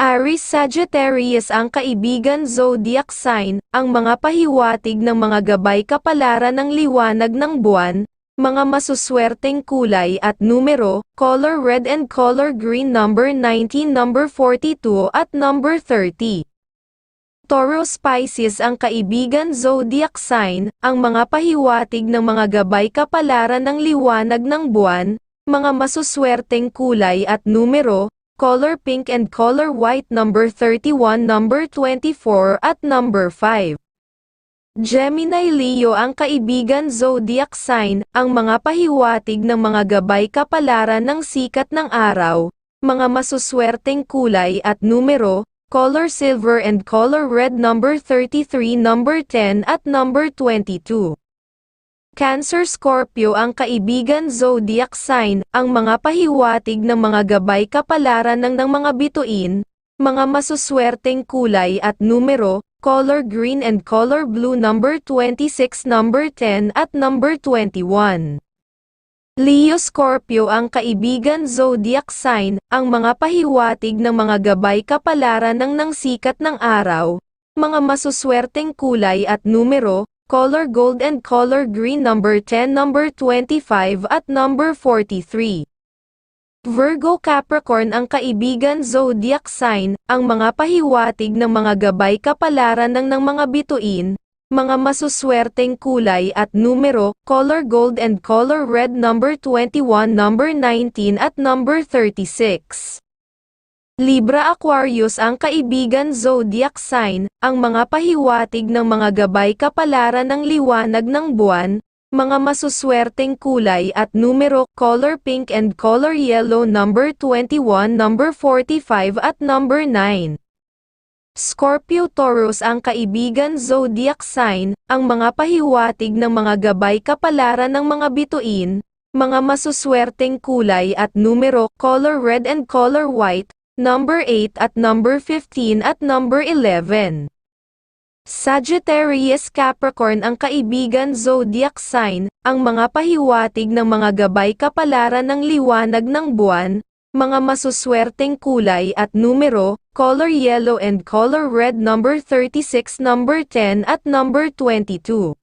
Aries Sagittarius ang kaibigan zodiac sign, ang mga pahiwatig ng mga gabay kapalaran ng liwanag ng buwan, mga masuswerteng kulay at numero, color red and color green number 19 number 42 at number 30. Taurus Pisces ang kaibigan zodiac sign, ang mga pahiwatig ng mga gabay kapalaran ng liwanag ng buwan, mga masuswerteng kulay at numero, color pink and color white number 31 number 24 at number 5. Gemini Leo ang kaibigan zodiac sign, ang mga pahiwatig ng mga gabay kapalaran ng sikat ng araw, mga masuswerteng kulay at numero, color silver and color red number 33 number 10 at number 22. Cancer Scorpio ang kaibigan zodiac sign, ang mga pahiwatig ng mga gabay kapalaran ng ng mga bituin, mga masuswerteng kulay at numero, color green and color blue number 26 number 10 at number 21. Leo Scorpio ang kaibigan zodiac sign, ang mga pahiwatig ng mga gabay kapalaran ng ng sikat ng araw, mga masuswerteng kulay at numero, color gold and color green number 10 number 25 at number 43. Virgo Capricorn ang kaibigan zodiac sign, ang mga pahiwatig ng mga gabay kapalaran ng ng mga bituin, mga masuswerteng kulay at numero, color gold and color red number 21 number 19 at number 36. Libra Aquarius ang kaibigan zodiac sign, ang mga pahiwatig ng mga gabay kapalaran ng liwanag ng buwan, mga masuswerteng kulay at numero, color pink and color yellow number 21 number 45 at number 9. Scorpio Taurus ang kaibigan zodiac sign, ang mga pahiwatig ng mga gabay kapalaran ng mga bituin, mga masuswerteng kulay at numero, color red and color white, number 8 at number 15 at number 11. Sagittarius Capricorn ang kaibigan zodiac sign, ang mga pahiwatig ng mga gabay kapalaran ng liwanag ng buwan, mga masuswerteng kulay at numero, color yellow and color red number 36 number 10 at number 22.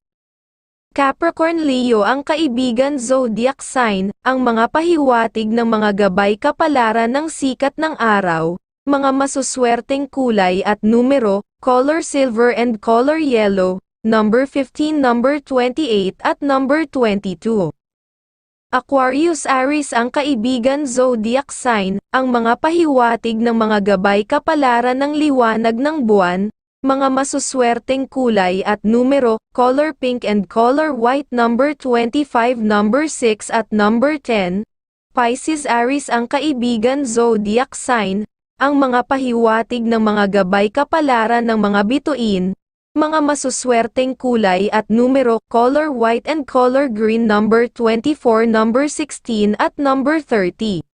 Capricorn Leo ang kaibigan zodiac sign, ang mga pahiwatig ng mga gabay kapalaran ng sikat ng araw, mga masuswerteng kulay at numero, color silver and color yellow, number 15 number 28 at number 22. Aquarius Aries ang kaibigan zodiac sign, ang mga pahiwatig ng mga gabay kapalaran ng liwanag ng buwan, mga masuswerteng kulay at numero, color pink and color white number 25 number 6 at number 10, Pisces Aries ang kaibigan zodiac sign, ang mga pahiwatig ng mga gabay kapalaran ng mga bituin, mga masuswerteng kulay at numero, color white and color green number 24 number 16 at number 30.